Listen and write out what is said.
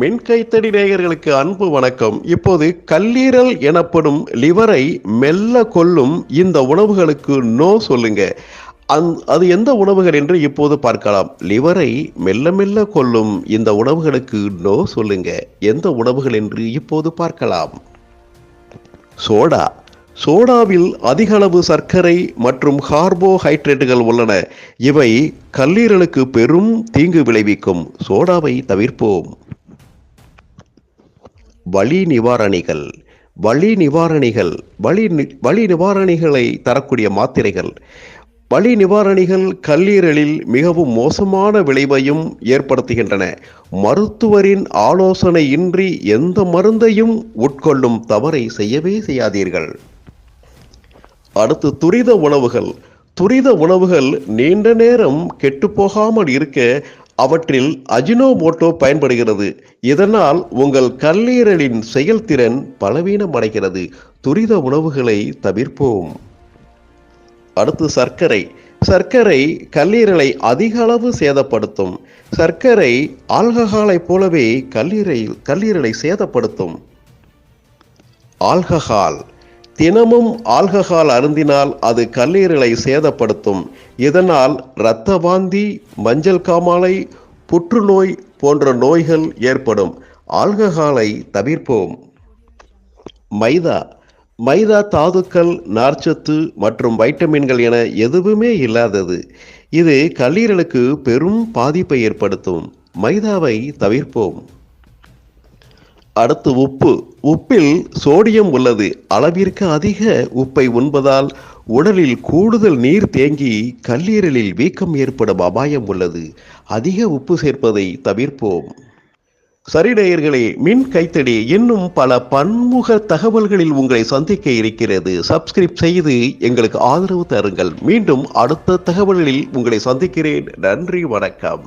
மின்கைத்தடி நேயர்களுக்கு அன்பு வணக்கம். இப்போது கல்லீரல் எனப்படும் லிவரை மெல்ல கொல்லும் இந்த உணவுகளுக்கு நோ சொல்லுங்க. அந் அது எந்த உணவுகள் என்று இப்போது பார்க்கலாம். லிவரை மெல்ல மெல்ல கொல்லும் இந்த உணவுகளுக்கு நோ சொல்லுங்க. எந்த உணவுகள் என்று இப்போது பார்க்கலாம். சோடா. சோடாவில் அதிக அளவு சர்க்கரை மற்றும் கார்போஹைட்ரேட்டுகள் உள்ளன. இவை கல்லீரலுக்கு பெரும் தீங்கு விளைவிக்கும். சோடாவை தவிர்ப்போம். வலி நிவாரணிகள் வலி நிவாரணிகள் வலி வலி நிவாரணிகளை தரக்கூடிய மாத்திரைகள். வலி நிவாரணிகள் கல்லீரலில் மிகவும் மோசமான விளைவையும் ஏற்படுத்துகின்றன. மருத்துவரின் ஆலோசனையின்றி எந்த மருந்தையும் உட்கொள்ளும் தவறை செய்யவே செய்யாதீர்கள். அடுத்து துரித உணவுகள். துரித உணவுகள் நீண்ட நேரம் கெட்டுப்போகாமல் இருக்க அவற்றில் அஜினோமோட்டோ பயன்படுகிறது. இதனால் உங்கள் கல்லீரலின் செயல்திறன் பலவீனமடைகிறது. துரித உணவுகளை தவிர்ப்போம். அடுத்து சர்க்கரை. சர்க்கரை கல்லீரலை அதிக அளவு சேதப்படுத்தும். சர்க்கரை ஆல்கஹாலைப் போலவே கல்லீரல் கல்லீரலை சேதப்படுத்தும். ஆல்கஹால். தினமும் ஆல்கஹால் அருந்தினால் அது கல்லீரலை சேதப்படுத்தும். இதனால் இரத்த வாந்தி மஞ்சள் காமாலை புற்றுநோய் போன்ற நோய்கள் ஏற்படும். ஆல்கஹாலை தவிர்ப்போம். மைதா. மைதா தாதுக்கள் நார்ச்சத்து மற்றும் வைட்டமின்கள் என எதுவுமே இல்லாதது. இது கல்லீரலுக்கு பெரும் பாதிப்பை ஏற்படுத்தும். மைதாவை தவிர்ப்போம். அடுத்து உப்பு. உப்பில் சோடியம் உள்ளது. அளவிற்கு அதிக உப்பை உண்பதால் உடலில் கூடுதல் நீர் தேங்கி கல்லீரலில் வீக்கம் ஏற்படும் அபாயம் உள்ளது. அதிக உப்பு சேர்ப்பதை தவிர்ப்போம். சரி நேயர்களே மின் கைத்தடி இன்னும் பல பன்முக தகவல்களில் உங்களை சந்திக்க இருக்கிறது. சப்ஸ்கிரைப் செய்து எங்களுக்கு ஆதரவு தருங்கள். மீண்டும் அடுத்த தகவல்களில் உங்களை சந்திக்கிறேன். நன்றி வணக்கம்.